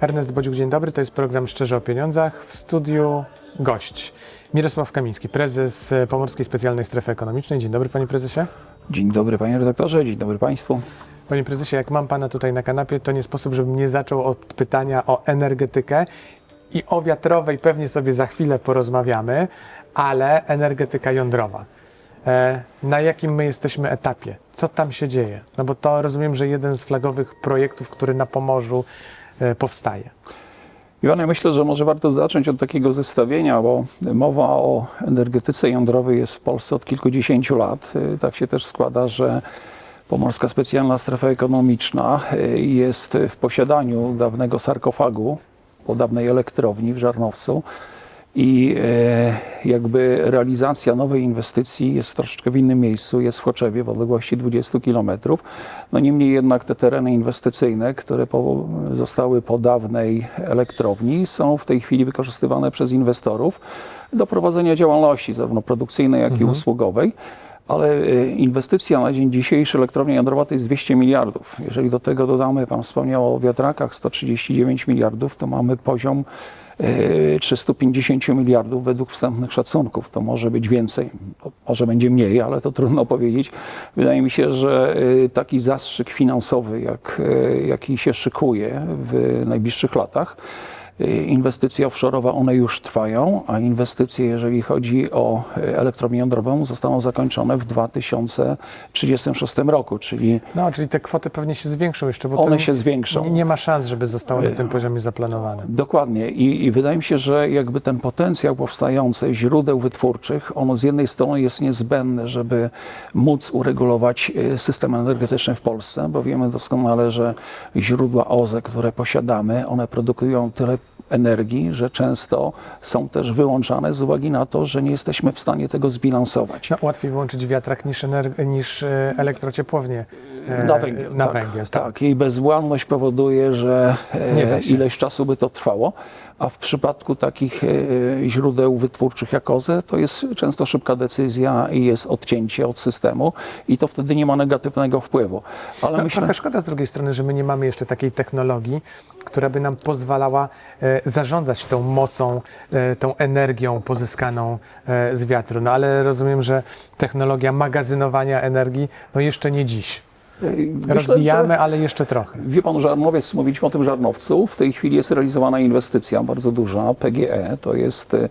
Ernest Bodziuk, dzień dobry. To jest program Szczerze o Pieniądzach. W studiu gość Mirosław Kamiński, prezes Pomorskiej Specjalnej Strefy Ekonomicznej. Dzień dobry, panie prezesie. Dzień dobry panie redaktorze, dzień dobry państwu. Panie prezesie, jak mam pana tutaj na kanapie, to nie sposób, żebym nie zaczął od pytania o energetykę i o wiatrowej pewnie sobie za chwilę porozmawiamy, ale energetyka jądrowa. E, na jakim my jesteśmy etapie? Co tam się dzieje? No bo to rozumiem, że jeden z flagowych projektów, który na Pomorzu e, powstaje. Iwan, ja myślę, że może warto zacząć od takiego zestawienia, bo mowa o energetyce jądrowej jest w Polsce od kilkudziesięciu lat. Y, Tak się też składa, że Pomorska Specjalna Strefa Ekonomiczna jest w posiadaniu dawnego sarkofagu po dawnej elektrowni w Żarnowcu. I e, jakby realizacja nowej inwestycji jest troszeczkę w innym miejscu, jest w Choczewie w odległości 20 km. No niemniej jednak te tereny inwestycyjne, które po, zostały po dawnej elektrowni, są w tej chwili wykorzystywane przez inwestorów do prowadzenia działalności zarówno produkcyjnej, jak i usługowej. Ale e, inwestycja na dzień dzisiejszy elektrownia jądrowa to jest 200 miliardów. Jeżeli do tego dodamy, Pan wspomniał o wiatrakach, 139 miliardów, to mamy poziom e, 350 miliardów według wstępnych szacunków. To może być więcej, może będzie mniej, ale to trudno powiedzieć. Wydaje mi się, że e, taki zastrzyk finansowy, jak, e, jaki się szykuje w najbliższych latach, Inwestycje offshore'owe, one już trwają, a inwestycje, jeżeli chodzi o y, elektrownię jądrową, zostaną zakończone w 2036 roku, czyli No, czyli te kwoty pewnie się zwiększą jeszcze, bo one się zwiększą. Nie, ma szans, żeby zostały na tym poziomie zaplanowane. Dokładnie I, i wydaje mi się, że jakby ten potencjał powstający źródeł wytwórczych, ono z jednej strony jest niezbędne, żeby móc uregulować y, system energetyczny w Polsce, bo wiemy doskonale, że źródła OZE, które posiadamy, one produkują tyle energii, że często są też wyłączane z uwagi na to, że nie jesteśmy w stanie tego zbilansować. No, łatwiej wyłączyć wiatrak niż, niż e, elektrociepłownię e, Na węgiel. Na tak, węgiel, tak. Jej bezwładność powoduje, że e, ileś czasu by to trwało, a w przypadku takich e, źródeł wytwórczych jak OZE, to jest często szybka decyzja i jest odcięcie od systemu i to wtedy nie ma negatywnego wpływu. Ale No, myślę, Trochę szkoda z drugiej strony, że my nie mamy jeszcze takiej technologii, która by nam pozwalała e, zarządzać tą mocą, e, tą energią pozyskaną e, z wiatru. No ale rozumiem, że technologia magazynowania energii, no jeszcze nie dziś. Myślę, Rozwijamy, że- ale jeszcze trochę. Wie pan, Żarnowiec, mówiliśmy o tym Żarnowcu. W tej chwili jest realizowana inwestycja bardzo duża, PGE. To jest e,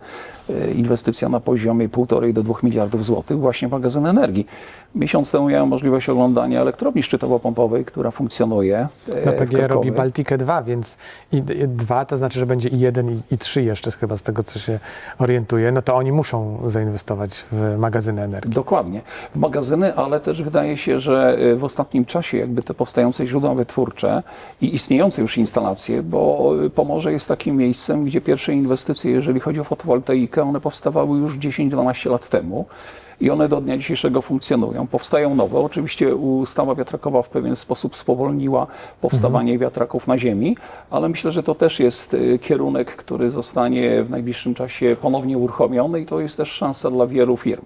inwestycja na poziomie 1,5 do 2 miliardów złotych, właśnie magazyn energii. Miesiąc temu miałem możliwość oglądania elektrowni szczytowo-pompowej, która funkcjonuje. e, No w PGE robi. Baltikę 2, więc i, i 2 to znaczy, że będzie i 1 i, i 3 jeszcze chyba z tego, co się orientuję. No to oni muszą zainwestować w magazyny energii. Dokładnie. W magazyny, ale też wydaje się, że y, w ostatnim czasie jakby te powstające źródła wytwórcze i istniejące już instalacje, bo Pomorze jest takim miejscem, gdzie pierwsze inwestycje, jeżeli chodzi o fotowoltaikę, one powstawały już 10-12 lat temu. I one do dnia dzisiejszego funkcjonują. Powstają nowe. Oczywiście ustawa wiatrakowa w pewien sposób spowolniła powstawanie wiatraków na ziemi, ale myślę, że to też jest y, kierunek, który zostanie w najbliższym czasie ponownie uruchomiony i to jest też szansa dla wielu firm.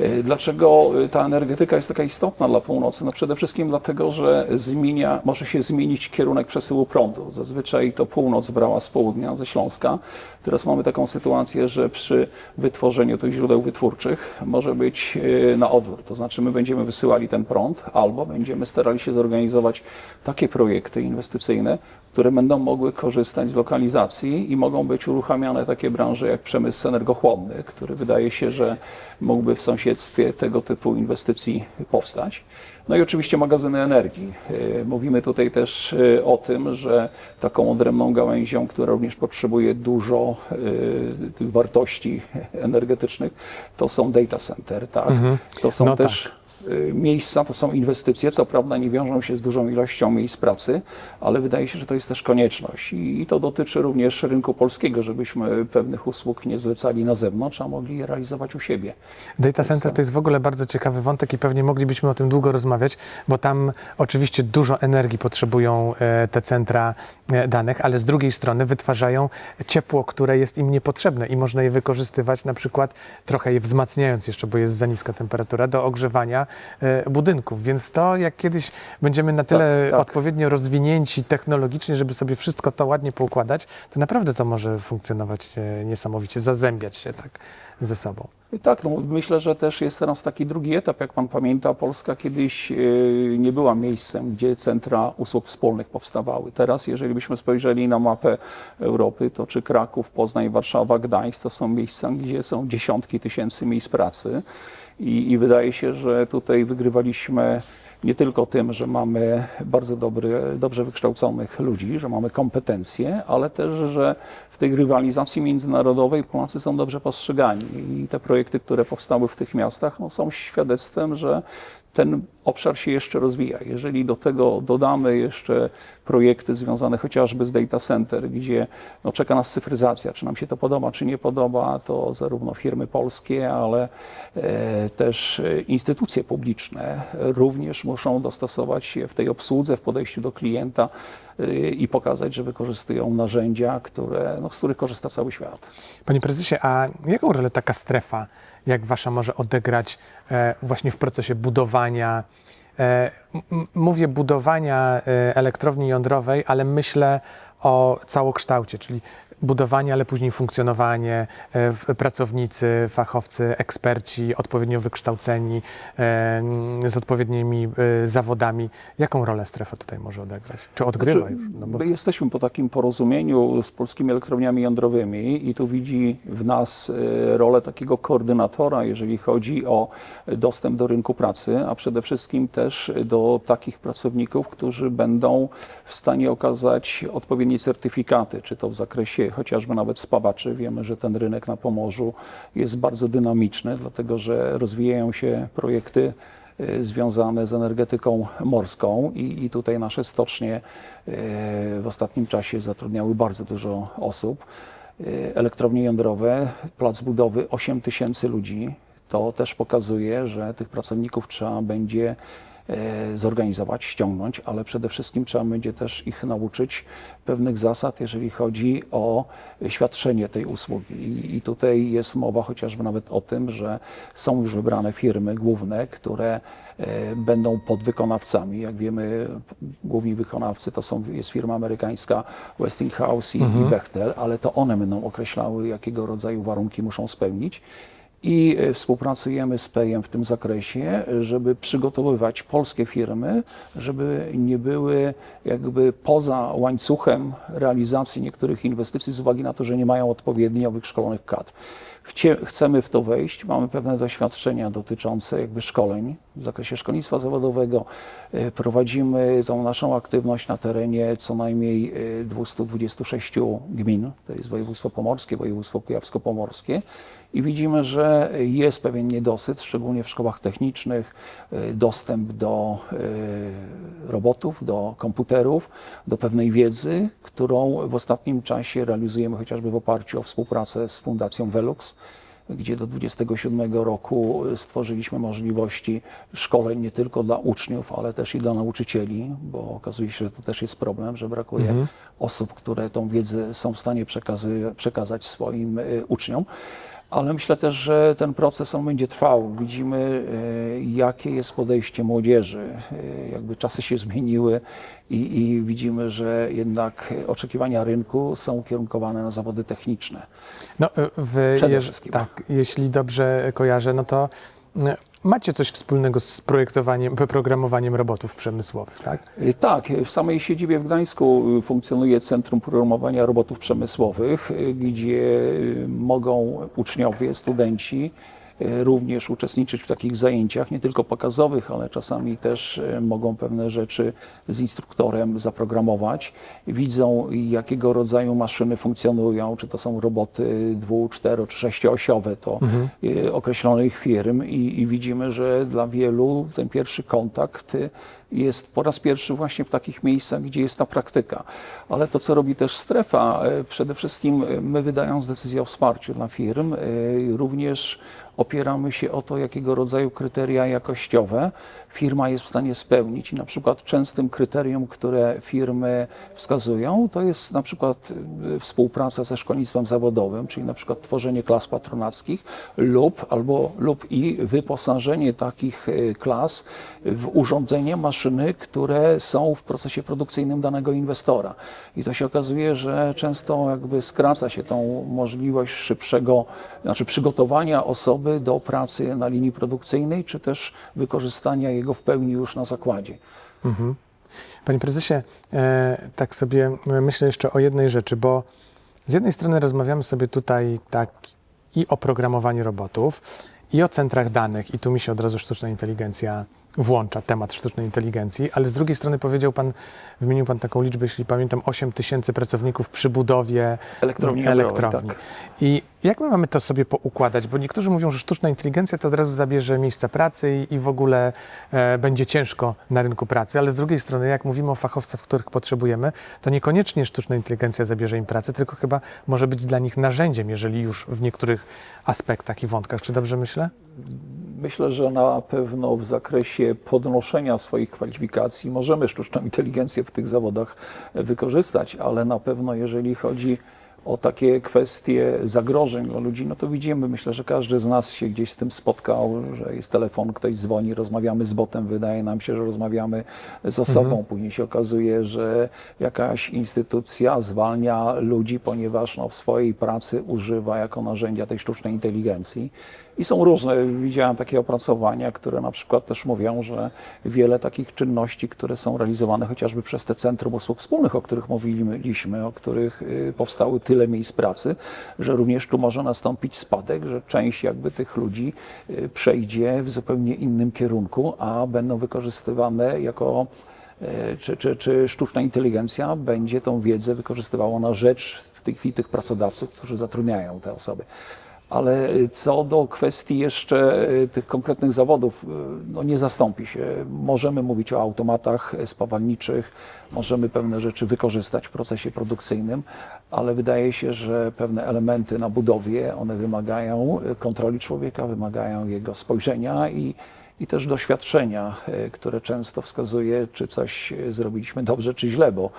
Y, Dlaczego y, ta energetyka jest taka istotna dla północy? No przede wszystkim dlatego, że zmienia, może się zmienić kierunek przesyłu prądu. Zazwyczaj to północ brała z południa, ze Śląska. Teraz mamy taką sytuację, że przy wytworzeniu tych źródeł wytwórczych może być y, na odwrót. To znaczy my będziemy wysyłali ten prąd albo będziemy starali się zorganizować takie projekty inwestycyjne, które będą mogły korzystać z lokalizacji i mogą być uruchamiane takie branże jak przemysł energochłonny, który wydaje się, że mógłby w sąsiedztwie tego typu inwestycji powstać. No i oczywiście magazyny energii. Y, Mówimy tutaj też y, o tym, że taką odrębną gałęzią, która również potrzebuje dużo tych wartości energetycznych, to są data center, tak? To są No też y, miejsca to są inwestycje, co prawda nie wiążą się z dużą ilością miejsc pracy, ale wydaje się, że to jest też konieczność. I to dotyczy również rynku polskiego, żebyśmy pewnych usług nie zlecali na zewnątrz, a mogli je realizować u siebie. Data center to jest w ogóle bardzo ciekawy wątek i pewnie moglibyśmy o tym długo rozmawiać, bo tam oczywiście dużo energii potrzebują e, te centra e, danych, ale z drugiej strony wytwarzają ciepło, które jest im niepotrzebne i można je wykorzystywać na przykład trochę je wzmacniając jeszcze, bo jest za niska temperatura, do ogrzewania budynków. Więc to jak kiedyś będziemy na tyle tak. odpowiednio rozwinięci technologicznie, żeby sobie wszystko to ładnie poukładać, to naprawdę to może funkcjonować e, niesamowicie, zazębiać się tak ze sobą. I Tak, no, myślę, że też jest teraz taki drugi etap. Jak pan pamięta, Polska kiedyś e, nie była miejscem, gdzie centra usług wspólnych powstawały. Teraz, jeżeli byśmy spojrzeli na mapę Europy, to czy Kraków, Poznań, Warszawa, Gdańsk to są miejsca, gdzie są dziesiątki tysięcy miejsc pracy. I, i wydaje się, że tutaj wygrywaliśmy nie tylko tym, że mamy bardzo dobry, dobrze wykształconych ludzi, że mamy kompetencje, ale też, że w tej rywalizacji międzynarodowej Polacy są dobrze postrzegani. I te projekty, które powstały w tych miastach, no, są świadectwem, że ten obszar się jeszcze rozwija. Jeżeli do tego dodamy jeszcze projekty związane chociażby z data center, gdzie no, czeka nas cyfryzacja, czy nam się to podoba, czy nie podoba, to zarówno firmy polskie, ale e, też instytucje publiczne również muszą dostosować się w tej obsłudze, w podejściu do klienta i pokazać, że wykorzystują narzędzia, które, no, z których korzysta cały świat. Panie prezesie, a jaką rolę taka strefa, jak wasza, może odegrać e, właśnie w procesie budowania? E, mówię budowania e, elektrowni jądrowej, ale myślę o całokształcie, czyli budowanie, ale później funkcjonowanie, e, pracownicy, fachowcy, eksperci, odpowiednio wykształceni, e, m, z odpowiednimi e, zawodami. Jaką rolę strefa tutaj może odegrać? Czy odgrywa Znaczy, już? No bo... My jesteśmy po takim porozumieniu z polskimi elektrowniami jądrowymi i tu widzi w nas rolę takiego koordynatora, jeżeli chodzi o dostęp do rynku pracy, a przede wszystkim też do takich pracowników, którzy będą w stanie okazać odpowiednie certyfikaty, czy to w zakresie chociażby nawet spawaczy. Wiemy, że ten rynek na Pomorzu jest bardzo dynamiczny, dlatego że rozwijają się projekty e, związane z energetyką morską i, i tutaj nasze stocznie e, w ostatnim czasie zatrudniały bardzo dużo osób. E, Elektrownie jądrowe, plac budowy 8 tysięcy ludzi. To też pokazuje, że tych pracowników trzeba będzie zorganizować, ściągnąć, ale przede wszystkim trzeba będzie też ich nauczyć pewnych zasad, jeżeli chodzi o świadczenie tej usługi. I, tutaj jest mowa chociażby nawet o tym, że są już wybrane firmy główne, które e, będą podwykonawcami. Jak wiemy, główni wykonawcy to są, jest firma amerykańska Westinghouse i, i Bechtel, ale to one będą określały, jakiego rodzaju warunki muszą spełnić. I e, współpracujemy z PEjem w tym zakresie, żeby przygotowywać polskie firmy, żeby nie były jakby poza łańcuchem realizacji niektórych inwestycji z uwagi na to, że nie mają odpowiednio wykształconych kadr. Chcie, chcemy w to wejść, mamy pewne doświadczenia dotyczące jakby szkoleń w zakresie szkolnictwa zawodowego. E, Prowadzimy tą naszą aktywność na terenie co najmniej e, 226 gmin, to jest województwo pomorskie, województwo kujawsko-pomorskie. I widzimy, że jest pewien niedosyt, szczególnie w szkołach technicznych, e, dostęp do e, robotów, do komputerów, do pewnej wiedzy, którą w ostatnim czasie realizujemy chociażby w oparciu o współpracę z Fundacją Velux, gdzie do 27 roku stworzyliśmy możliwości szkoleń nie tylko dla uczniów, ale też i dla nauczycieli, bo okazuje się, że to też jest problem, że brakuje osób, które tą wiedzę są w stanie przekazy, przekazać swoim y, uczniom. Ale myślę też, że ten proces on będzie trwał. Widzimy, e, jakie jest podejście młodzieży. E, Jakby czasy się zmieniły i, i widzimy, że jednak oczekiwania rynku są ukierunkowane na zawody techniczne. No, w, Przede wszystkim. Tak, jeśli dobrze kojarzę, no to macie coś wspólnego z projektowaniem, programowaniem robotów przemysłowych, tak? Y, Tak, w samej siedzibie w Gdańsku y, funkcjonuje Centrum Programowania Robotów Przemysłowych, gdzie mogą uczniowie, studenci e, również uczestniczyć w takich zajęciach, nie tylko pokazowych, ale czasami też e, mogą pewne rzeczy z instruktorem zaprogramować. Widzą, jakiego rodzaju maszyny funkcjonują, czy to są roboty dwu, cztero czy sześcioosiowe, to e, określonych firm i, i widzimy, że dla wielu ten pierwszy kontakt e, jest po raz pierwszy właśnie w takich miejscach, gdzie jest ta praktyka. Ale to, co robi też strefa, e, przede wszystkim e, my wydając decyzję o wsparciu dla firm, e, również opieramy się o to, jakiego rodzaju kryteria jakościowe firma jest w stanie spełnić. I na przykład częstym kryterium, które firmy wskazują, to jest na przykład e, współpraca ze szkolnictwem zawodowym, czyli na przykład tworzenie klas patronackich lub, albo, lub i wyposażenie takich e, klas w urządzenie, maszyny, które są w procesie produkcyjnym danego inwestora. I to się okazuje, że często jakby skraca się tą możliwość szybszego, znaczy przygotowania osoby do pracy na linii produkcyjnej, czy też wykorzystania jego w pełni już na zakładzie. Panie prezesie, e, tak sobie myślę jeszcze o jednej rzeczy, bo z jednej strony rozmawiamy sobie tutaj tak i o programowaniu robotów, i o centrach danych, i tu mi się od razu sztuczna inteligencja włącza, temat sztucznej inteligencji, ale z drugiej strony powiedział Pan, wymienił Pan taką liczbę, jeśli pamiętam, 8 tysięcy pracowników przy budowie Elektrowni elektrowni. tak. I jak my mamy to sobie poukładać? Bo niektórzy mówią, że sztuczna inteligencja to od razu zabierze miejsca pracy i, i w ogóle e, będzie ciężko na rynku pracy, ale z drugiej strony, jak mówimy o fachowcach, których potrzebujemy, to niekoniecznie sztuczna inteligencja zabierze im pracę, tylko chyba może być dla nich narzędziem, jeżeli już w niektórych aspektach i wątkach. Czy dobrze myślę? Myślę, że na pewno w zakresie podnoszenia swoich kwalifikacji możemy sztuczną inteligencję w tych zawodach wykorzystać, ale na pewno jeżeli chodzi takie kwestie zagrożeń dla ludzi, no to widzimy, myślę, że każdy z nas się gdzieś z tym spotkał, że jest telefon, ktoś dzwoni, rozmawiamy z botem, wydaje nam się, że rozmawiamy z osobą, później się okazuje, że jakaś instytucja zwalnia ludzi, ponieważ no, w swojej pracy używa jako narzędzia tej sztucznej inteligencji. I są różne, widziałem takie opracowania, które na przykład też mówią, że wiele takich czynności, które są realizowane chociażby przez te Centrum Usług Wspólnych, o których mówiliśmy, o których y, powstały tyle miejsc pracy, że również tu może nastąpić spadek, że część jakby tych ludzi y, przejdzie w zupełnie innym kierunku, a będą wykorzystywane jako e, czy, czy, czy sztuczna inteligencja będzie tą wiedzę wykorzystywała na rzecz w tej chwili tych pracodawców, którzy zatrudniają te osoby. Ale y, co do kwestii jeszcze y, tych konkretnych zawodów, y, no nie zastąpi się. Możemy mówić o automatach spawalniczych, możemy pewne rzeczy wykorzystać w procesie produkcyjnym, ale wydaje się, że pewne elementy na budowie, one wymagają kontroli człowieka, wymagają jego spojrzenia i, i też doświadczenia, które często wskazuje, czy coś zrobiliśmy dobrze, czy źle, bo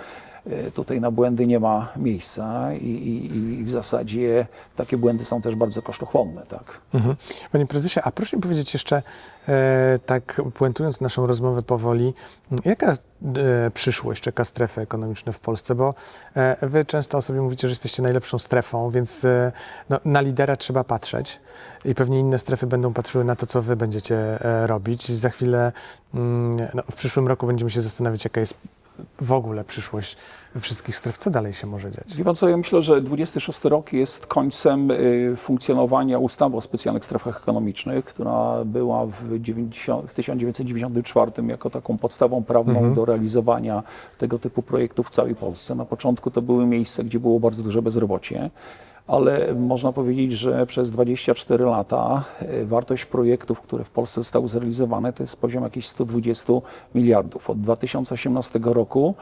tutaj na błędy nie ma miejsca i, i, i w zasadzie takie błędy są też bardzo kosztochłonne. Tak? Mhm. Panie prezesie, a proszę mi powiedzieć jeszcze, e, tak puentując naszą rozmowę powoli, jaka e, przyszłość czeka strefy ekonomiczne w Polsce? Bo e, wy często o sobie mówicie, że jesteście najlepszą strefą, więc e, no, na lidera trzeba patrzeć i pewnie inne strefy będą patrzyły na to, co wy będziecie e, robić. Za chwilę, no, w przyszłym roku będziemy się zastanawiać, jaka jest w ogóle przyszłość wszystkich stref. Co dalej się może dziać? Wie pan co, ja myślę, że 26 rok jest końcem y, funkcjonowania ustawy o specjalnych strefach ekonomicznych, która była w, 90, w 1994 jako taką podstawą prawną do realizowania tego typu projektów w całej Polsce. Na początku to były miejsca, gdzie było bardzo duże bezrobocie. Ale można powiedzieć, że przez 24 lata y, wartość projektów, które w Polsce zostały zrealizowane, to jest poziom jakichś 120 miliardów. Od 2018 roku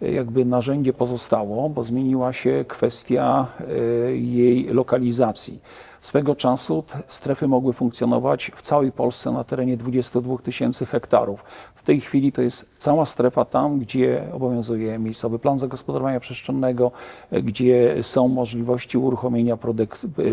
jakby narzędzie pozostało, bo zmieniła się kwestia y, jej lokalizacji. Swego czasu strefy mogły funkcjonować w całej Polsce na terenie 22 tysięcy hektarów. W tej chwili to jest cała strefa tam, gdzie obowiązuje miejscowy plan zagospodarowania przestrzennego, gdzie są możliwości uruchomienia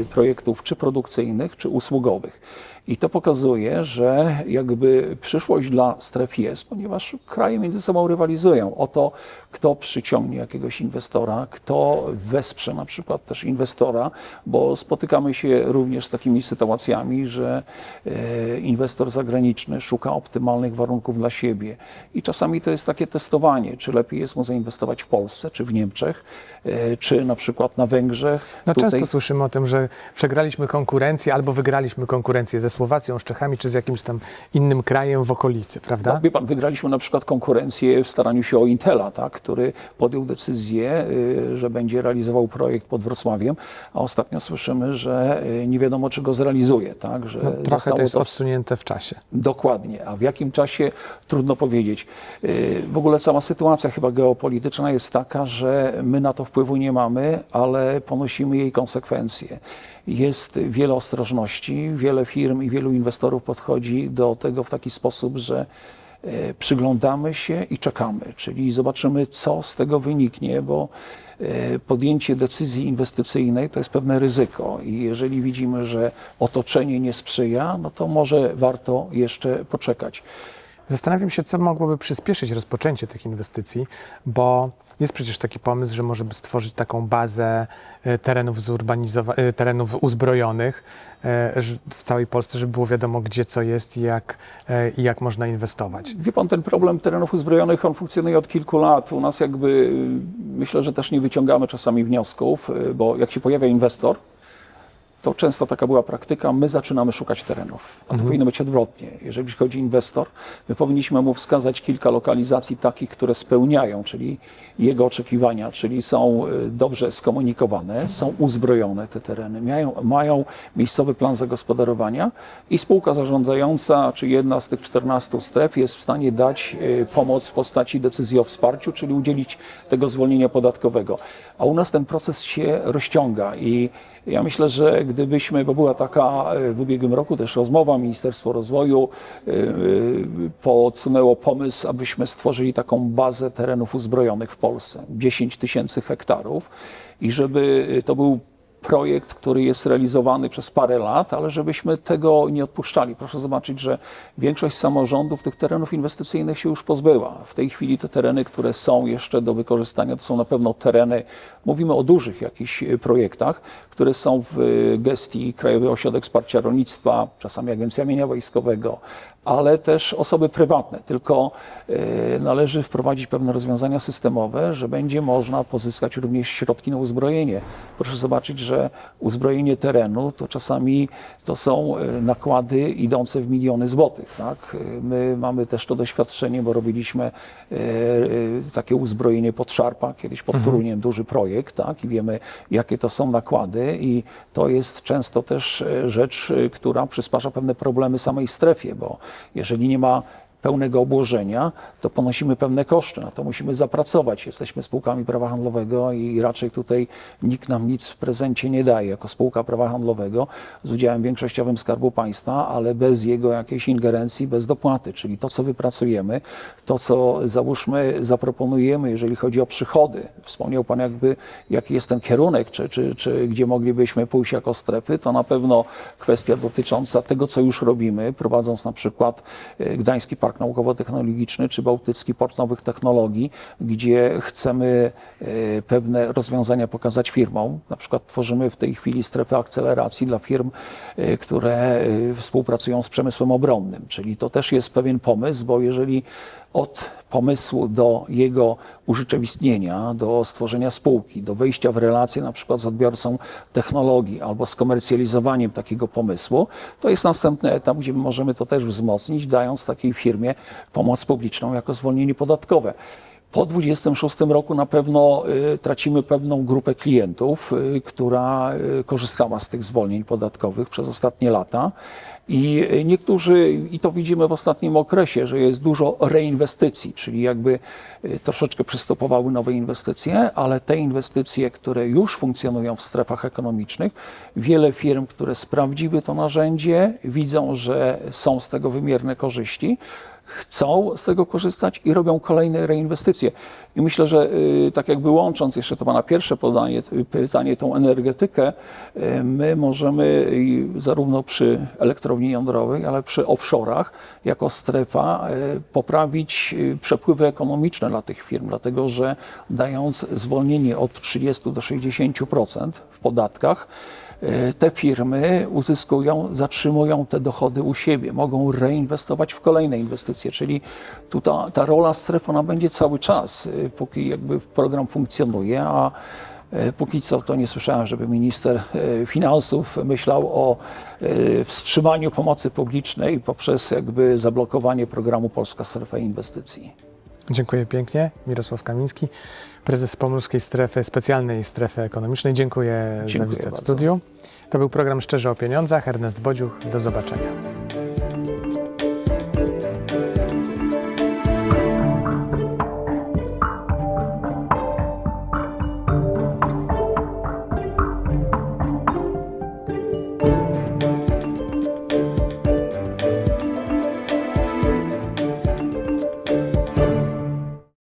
projektów czy produkcyjnych, czy usługowych. I to pokazuje, że jakby przyszłość dla stref jest, ponieważ kraje między sobą rywalizują o to, kto przyciągnie jakiegoś inwestora, kto wesprze na przykład też inwestora, bo spotykamy się się również z takimi sytuacjami, że e, inwestor zagraniczny szuka optymalnych warunków dla siebie. I czasami to jest takie testowanie, czy lepiej jest mu zainwestować w Polsce, czy w Niemczech, e, czy na przykład na Węgrzech. No Tutaj- często słyszymy o tym, że przegraliśmy konkurencję albo wygraliśmy konkurencję ze Słowacją, z Czechami czy z jakimś tam innym krajem w okolicy, prawda? No, wie pan, wygraliśmy na przykład konkurencję w staraniu się o Intela, tak, który podjął decyzję, y, że będzie realizował projekt pod Wrocławiem, a ostatnio słyszymy, że nie wiadomo, czy go zrealizuje. Tak, że No, trochę to jest to odsunięte w czasie. Dokładnie, a w jakim czasie trudno powiedzieć. Yy, W ogóle cała sytuacja chyba geopolityczna jest taka, że my na to wpływu nie mamy, ale ponosimy jej konsekwencje. Jest wiele ostrożności, wiele firm i wielu inwestorów podchodzi do tego w taki sposób, że przyglądamy się i czekamy, czyli zobaczymy, co z tego wyniknie, bo yy, podjęcie decyzji inwestycyjnej to jest pewne ryzyko i jeżeli widzimy, że otoczenie nie sprzyja, no to może warto jeszcze poczekać. Zastanawiam się, co mogłoby przyspieszyć rozpoczęcie tych inwestycji, bo jest przecież taki pomysł, że może by stworzyć taką bazę e, terenów, zurbanizowa- e, terenów uzbrojonych e, w całej Polsce, żeby było wiadomo, gdzie co jest i jak, i jak można inwestować. Wie pan, ten problem terenów uzbrojonych, on funkcjonuje od kilku lat. U nas jakby, myślę, że też nie wyciągamy czasami wniosków, bo jak się pojawia inwestor, to często taka była praktyka, my zaczynamy szukać terenów, a to powinno być odwrotnie. Jeżeli chodzi o inwestor, my powinniśmy mu wskazać kilka lokalizacji takich, które spełniają, czyli jego oczekiwania, czyli są y, dobrze skomunikowane, są uzbrojone te tereny, mają, mają miejscowy plan zagospodarowania i spółka zarządzająca, czy jedna z tych 14 stref jest w stanie dać y, pomoc w postaci decyzji o wsparciu, czyli udzielić tego zwolnienia podatkowego. A u nas ten proces się rozciąga i ja myślę, że gdybyśmy, bo była taka e, w ubiegłym roku też rozmowa, Ministerstwo Rozwoju e, e, podsunęło pomysł, abyśmy stworzyli taką bazę terenów uzbrojonych w Polsce, 10 tysięcy hektarów. I żeby to był projekt, który jest realizowany przez parę lat, ale żebyśmy tego nie odpuszczali. Proszę zobaczyć, że większość samorządów tych terenów inwestycyjnych się już pozbyła. W tej chwili te tereny, które są jeszcze do wykorzystania, to są na pewno tereny, mówimy o dużych jakichś projektach, które są w gestii Krajowy Ośrodek Wsparcia Rolnictwa, czasami Agencja Mienia Wojskowego, ale też osoby prywatne. Tylko e, należy wprowadzić pewne rozwiązania systemowe, że będzie można pozyskać również środki na uzbrojenie. Proszę zobaczyć, że uzbrojenie terenu to czasami to są e, nakłady idące w miliony złotych. Tak? E, My mamy też to doświadczenie, bo robiliśmy e, takie uzbrojenie pod Szarpa, kiedyś pod Toruniem, duży projekt tak? i wiemy, jakie to są nakłady i to jest często też rzecz, która przysparza pewne problemy samej strefie, bo jeżeli nie ma pełnego obłożenia, to ponosimy pewne koszty. Na to musimy zapracować. Jesteśmy spółkami prawa handlowego i raczej tutaj nikt nam nic w prezencie nie daje. Jako spółka prawa handlowego z udziałem większościowym Skarbu Państwa, ale bez jego jakiejś ingerencji, bez dopłaty. Czyli to, co wypracujemy, to, co załóżmy, zaproponujemy, jeżeli chodzi o przychody. Wspomniał Pan jakby, jaki jest ten kierunek, czy, czy, czy gdzie moglibyśmy pójść jako strefy, to na pewno kwestia dotycząca tego, co już robimy, prowadząc na przykład e, Gdański Park Naukowo-Technologiczny czy Bałtycki Port Nowych Technologii, gdzie chcemy e, pewne rozwiązania pokazać firmom. Na przykład tworzymy w tej chwili strefę akceleracji dla firm, e, które e, współpracują z przemysłem obronnym. Czyli to też jest pewien pomysł, bo jeżeli od pomysłu do jego urzeczywistnienia, do stworzenia spółki, do wejścia w relacje na przykład z odbiorcą technologii albo z komercjalizowaniem takiego pomysłu, to jest następny etap, gdzie możemy to też wzmocnić, dając takiej firmie pomoc publiczną jako zwolnienie podatkowe. Po 26 roku na pewno y, tracimy pewną grupę klientów, y, która y, korzystała z tych zwolnień podatkowych przez ostatnie lata. I niektórzy, i to widzimy w ostatnim okresie, że jest dużo reinwestycji, czyli jakby troszeczkę przystopowały nowe inwestycje, ale te inwestycje, które już funkcjonują w strefach ekonomicznych, wiele firm, które sprawdziły to narzędzie, widzą, że są z tego wymierne korzyści, chcą z tego korzystać i robią kolejne reinwestycje. I myślę, że y, tak jakby łącząc jeszcze to Pana pierwsze podanie, y, pytanie, tą energetykę, y, my możemy zarówno przy elektrowni jądrowej, ale przy offshore'ach jako strefa poprawić przepływy ekonomiczne dla tych firm, dlatego że dając zwolnienie od 30 do 60% w podatkach, te firmy uzyskują, zatrzymują te dochody u siebie, mogą reinwestować w kolejne inwestycje, czyli tu ta, ta rola stref ona będzie cały czas, e, póki jakby program funkcjonuje, a e, póki co to nie słyszałem, żeby minister e, finansów myślał o e, wstrzymaniu pomocy publicznej poprzez jakby zablokowanie programu Polska Strefa Inwestycji. Dziękuję pięknie. Mirosław Kamiński, prezes Pomorskiej Strefy, specjalnej strefy ekonomicznej. Dziękuję, za Dziękuję wizytę w studiu. To był program Szczerze o Pieniądzach. Ernest Bodziuch. Do zobaczenia.